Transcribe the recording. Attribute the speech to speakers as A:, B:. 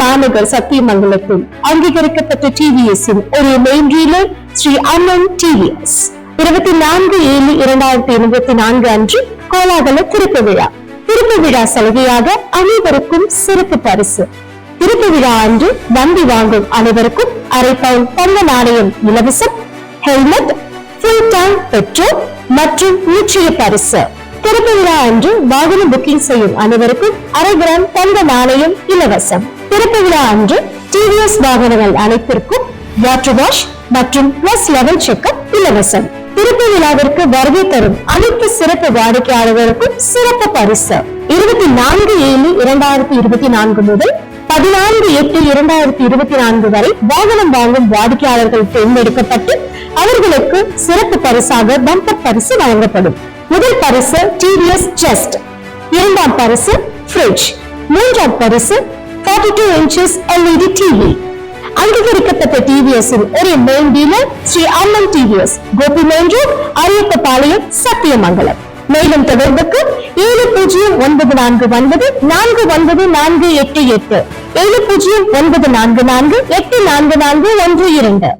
A: மாநகர் சத்தியமங்கலத்தில் அங்கீகரிக்கப்பட்ட டிவிஎஸ் ஒரு main dealer Shri Annan TVS இருபத்தி நான்கு ஏழு இரண்டாயிரத்தி இருபத்தி நான்கு அன்று கோலாகல திருப்பு விழா. திருப்பு விழா சலுகையாக அனைவருக்கும் சிறப்பு பரிசு. திருப்பு விழா அன்று வண்டி வாங்கும் அனைவருக்கும் அரை பவுன் தங்க நாணயம் இலவசம் ஹெல்மெட் ஃபுல் டேங்க் பெட்ரோல் மற்றும் நிச்சய பரிசு. திறப்பு விழா அன்று வாகனம் புக்கிங் செய்யும் அனைவருக்கும் அரை கிராம் தங்க நாணயம் இலவசம். திறப்பு விழா அன்று டிவிஎஸ் வாகனங்கள் அனைத்திற்கும் வாட்டர் வாஷ் மற்றும் பிளஸ் லெவல் செக்அப் இலவசம். திறப்பு விழாவிற்கு வருகை தரும் அனைத்து சிறப்பு வாடிக்கையாளர்களுக்கும் சிறப்பு பரிசு. இருபத்தி நான்கு ஏழு இரண்டாயிரத்தி இருபத்தி நான்கு முதல் பதினான்கு எட்டு இரண்டாயிரத்தி இருபத்தி நான்கு வரை வாகனம் வாங்கும் வாடிக்கையாளர்கள் தேர்ந்தெடுக்கப்பட்டு அவர்களுக்கு சிறப்பு பரிசாக பம்பர் பரிசு வழங்கப்படும். முதல் பரிசு டிவிஎஸ் செஸ்ட் இரண்டாம் பரிசு ஃப்ரிட்ஜ் மூன்றாம் பரிசு 42 டூ இன்ச்சஸ் எல்இடி டிவி அங்கீகரிக்கப்பட்ட டிவிஎஸ் ஒரு main dealer Sri Amman TVS Gobi main road Ariyappampalayam Sathyamangalam. மேலும் தொடர்புக்கு ஏழு பூஜ்ஜியம் ஒன்பது நான்கு ஒன்பது நான்கு ஒன்பது நான்கு எட்டு எட்டு. ஏழு பூஜ்ஜியம் ஒன்பது நான்கு நான்கு எட்டு நான்கு நான்கு ஒன்று இரண்டு.